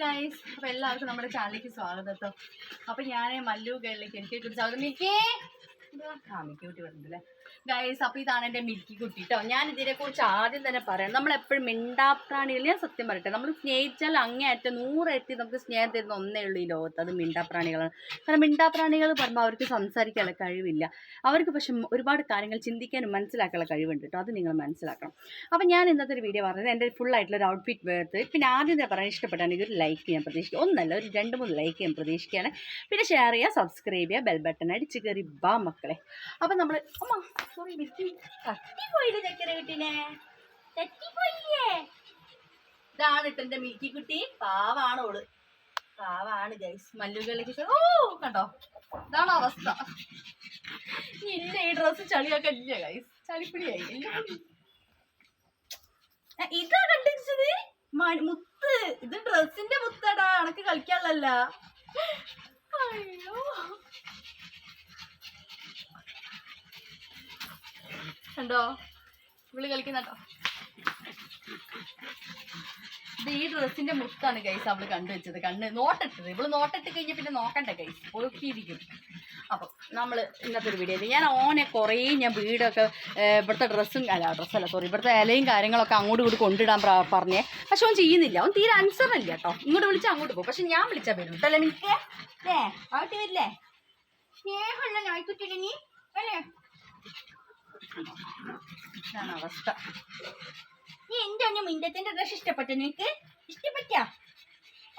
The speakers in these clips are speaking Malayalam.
ഗൈസ് അപ്പോൾ എല്ലാവർക്കും നമ്മുടെ ചാനലിലേക്ക് സ്വാഗതം കേട്ടോ. അപ്പോൾ ഞാൻ മല്ലു ഗേളിലേക്ക് എനിക്ക് കുറിച്ച് സ്വാഗതം മിക്കേ? ആ മിക്കൂട്ടി കുട്ടി പറഞ്ഞില്ലേ ഗൈസ് അപ്പോൾ ഇതാണ് എന്റെ മിൽക്കി കുട്ടി കേട്ടോ ഞാൻ ഇതിനെക്കുറിച്ച് ആദ്യം തന്നെ പറയാം. നമ്മൾ എപ്പോഴും മിണ്ടാപ്രാണികൾ ഞാൻ സത്യം പറയട്ടെ. നമ്മൾ സ്നേഹിച്ചാൽ അങ്ങേയറ്റം നൂറെത്തി നമുക്ക് സ്നേഹം തരുന്ന ഒന്നേ ഉള്ളൂ ഈ ലോകത്ത്. അത് മിണ്ടാപ്രാണികളാണ്. കാരണം മിണ്ടാപ്രാണികൾ പറയുമ്പോൾ അവർക്ക് സംസാരിക്കാനുള്ള കഴിവില്ല. അവർക്ക് പക്ഷെ ഒരുപാട് കാര്യങ്ങൾ ചിന്തിക്കാനും മനസ്സിലാക്കാനുള്ള കഴിവുണ്ട് കേട്ടോ അത് നിങ്ങൾ മനസ്സിലാക്കണം. അപ്പോൾ ഞാൻ ഇന്നത്തെ ഒരു വീഡിയോ പറഞ്ഞത് എന്റെ ഫുൾ ആയിട്ടുള്ള ഒരു ഔട്ട്ഫിറ്റ് വേർത്ത് പിന്നെ ആദ്യം തന്നെ പറയാൻ ഇഷ്ടപ്പെട്ടാണെങ്കിൽ ഒരു ലൈക്ക് ചെയ്യാൻ പ്രതീക്ഷിക്കുക ഒന്നല്ല ഒരു രണ്ട് മൂന്ന് ലൈക്ക് ചെയ്യാൻ പ്രതീക്ഷിക്കുകയാണ്. പിന്നെ ഷെയർ ചെയ്യുക സബ്സ്ക്രൈബ് ചെയ്യുക ബെൽ ബട്ടൺ അടിച്ച് കയറി ബാ മക്കളെ. അപ്പം നമ്മൾ അമ്മ തട്ടിപ്പോയില്ലേ ചക്കര കുട്ടീനെ തെറ്റിപ്പോയില്ലേ ഇതാണ് എന്റെ മിൽക്കി കുട്ടി. പാവാണ് ഓൾ. പാവാണ് ഗൈസ്. മല്ലുകളിലേക്ക് ഓ കണ്ടോ? ഇതാണ് അവസ്ഥ. ഇല്ല ഈ ഡ്രസ്സ് ചളിയൊക്കെ ഇല്ല ഗൈസ്? ചളിപ്പിടിയായി. ഇതാ കണ്ടുപിടിച്ചത്? മുത്ത്. ഇത് ഡ്രസ്സിന്റെ മുത്തടാ. എനക്ക് കളിക്കാനുള്ളല്ല അയ്യോ. കണ്ടോ ഇവൾ കളിക്കുന്നുണ്ടോ ഇത് ഈ ഡ്രസ്സിന്റെ മുത്താണ് ഗൈസ് അവൾ കണ്ടുവച്ചത് കണ്ണ് നോട്ടിട്ടത്. ഇവൾ നോട്ടിട്ട് കഴിഞ്ഞ പിന്നെ നോക്കണ്ട ഗൈസ് ഒഴുക്കിയിരിക്കും അപ്പം നമ്മൾ ഇന്നത്തെ ഒരു വീഡിയോ ഞാൻ ഓനെ കുറേ ഞാൻ വീടൊക്കെ ഇവിടുത്തെ ഡ്രസ്സും അല്ല ഡ്രസ്സല്ല സോറി ഇവിടുത്തെ ഇലയും കാര്യങ്ങളൊക്കെ അങ്ങോട്ട് ഇങ്ങോട്ട് കൊണ്ടിടാൻ പറഞ്ഞു. പക്ഷെ അവൻ ചെയ്യുന്നില്ല. അവൻ തീരെ ആൻസർ അല്ല കേട്ടോ. ഇങ്ങോട്ട് വിളിച്ചാൽ അങ്ങോട്ട് പോകും. പക്ഷെ ഞാൻ വിളിച്ചാൽ വരും കേട്ടോ. അല്ലേ മിനിക്ക്? വരില്ലേ? നീ? അല്ലേ? ഇതാണ് അവസ്ഥ. നീ എന്താണ് മിണ്ടത്തിന്റെ ഡ്രസ് ഇഷ്ടപ്പെട്ടു നിനക്ക്? ഇഷ്ടപ്പെട്ട?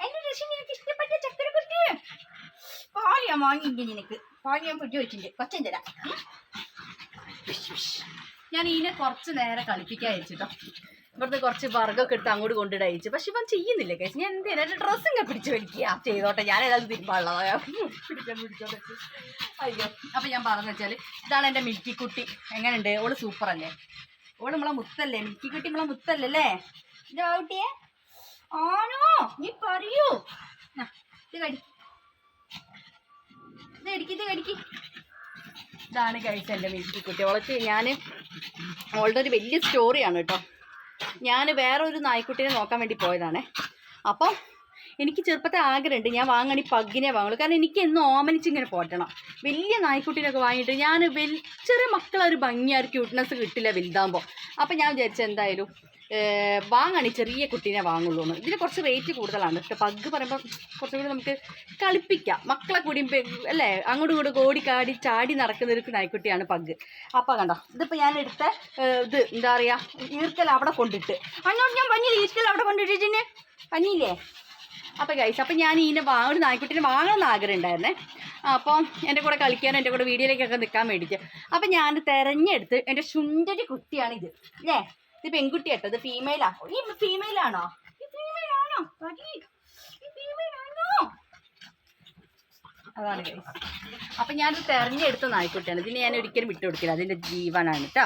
എന്റെ ഡ്രസ് നിനക്ക് ഇഷ്ടപ്പെട്ട ചക്കര കുട്ടി പാൽ ഞാൻ വാങ്ങിയിട്ടുണ്ട് നിനക്ക്. പാൽ ഞാൻ പൊട്ടി വെച്ചിട്ടുണ്ട്. കൊച്ചൻ തരാം. ഞാൻ ഇതിനെ കുറച്ച് നേരം കളിപ്പിക്കാൻ അയച്ചിട്ടോ ഇവിടുന്ന് കുറച്ച് വർഗമൊക്കെ എടുത്ത് അങ്ങോട്ട് കൊണ്ടിട്ട് അയച്ചു. പക്ഷെ ഇവൻ ചെയ്യുന്നില്ല കേസ് ഞാൻ എന്തിനാ? എന്റെ ഡ്രസ്സ് ഇങ്ങനെ പിടിച്ച് വലിക്കുക. ചെയ്തോട്ടെ ഞാൻ ഏതായാലും തിരുമ്പാളതാ പിടിക്കാൻ പിടിച്ചോട്ടെ. അയ്യോ അപ്പൊ ഞാൻ പറഞ്ഞു വെച്ചാൽ ഇതാണ് എന്റെ മിൽക്കി കുട്ടി. എങ്ങനെയുണ്ട്? ഓൾ സൂപ്പർ അല്ലേ? ഓൾ നമ്മളെ മുത്തല്ലേ? മിൽക്കി കുട്ടി നമ്മളെ മുത്തല്ലേ അല്ലേ? ഇതാവട്ടിയെ ആണോ? നീ പറയൂ. ഇത് കടി. ഇത് കടിക്ക് ഇത് കടിക്ക്. ഇതാണ് കഴിച്ച എന്റെ മിൽക്കി കുട്ടി. അവൾക്ക് ഞാൻ ഓളുടെ ഒരു വലിയ സ്റ്റോറിയാണ് കേട്ടോ. ഞാൻ വേറെ ഒരു നായ്ക്കുട്ടിനെ നോക്കാൻ വേണ്ടി പോയതാണ്. അപ്പം എനിക്ക് ചെറുപ്പത്തെ ആഗ്രഹമുണ്ട്. ഞാൻ വാങ്ങണി പഗ്ഗിനെ വാങ്ങുള്ളൂ. കാരണം എനിക്ക് എന്നും ഓമനിച്ച് ഇങ്ങനെ പോറ്റണം. വലിയ നായ്ക്കുട്ടീനൊക്കെ വാങ്ങിയിട്ട് ഞാൻ വലിയ ചെറിയ മക്കളെ ഒരു ഭംഗിയായിരിക്കും ക്യൂട്ട്നെസ് കിട്ടില്ല വലുതാകുമ്പോൾ അപ്പം ഞാൻ വിചാരിച്ചു എന്തായാലും വാങ്ങണി ചെറിയ കുട്ടീനെ വാങ്ങുള്ളൂ എന്ന് ഇതിന് കുറച്ച് റേറ്റ് കൂടുതലാണ്. പക്ഷെ പഗ് പറയുമ്പോൾ കുറച്ചും കൂടി നമുക്ക് കളിപ്പിക്കാം. മക്കളെ കൂടി അല്ലേ? അങ്ങോട്ടും ഇങ്ങോട്ടും ഓടിക്കാടി ചാടി നടക്കുന്ന ഒരു നായ്ക്കുട്ടിയാണ് പഗ്. അപ്പം കണ്ടോ ഇതിപ്പോൾ ഞാൻ എടുത്ത ഇത് എന്താ പറയുക ഈർക്കൽ അവിടെ കൊണ്ടിട്ട്. അങ്ങോട്ട് ഞാൻ പഞ്ഞില്ല ഈർക്കൽ അവിടെ കൊണ്ടിട്ടിട്ട് പഞ്ഞില്ലേ അപ്പോൾ ഗൈസ് അപ്പോൾ ഞാൻ ഇതിനെ വാ ഒരു നായ്ക്കുട്ടിനെ വാങ്ങണമെന്ന് ആഗ്രഹം ഉണ്ടായിരുന്നേ. അപ്പം എന്റെ കൂടെ കളിക്കാനും എന്റെ കൂടെ വീഡിയോയിലേക്കൊക്കെ നിൽക്കാൻ വേണ്ടിയിട്ട് അപ്പം ഞാൻ തിരഞ്ഞെടുത്ത് എന്റെ സുന്ദരി കുട്ടിയാണിത്. അല്ലേ ഇത് പെൺകുട്ടി കേട്ടോ ഇത് ഈ ഫീമെയിലാണോ ഈ ഫീമെയിലാണോ ഈ ഫീമെയിലാണോ അതാണ് അപ്പൊ ഞാനിത് തെരഞ്ഞെടുത്ത നായ്ക്കുട്ടിയാണ്. ഇതിന് ഞാൻ ഒരിക്കലും വിട്ടുകൊടുക്കില്ല. അതിന്റെ ജീവനാണ് കേട്ടോ.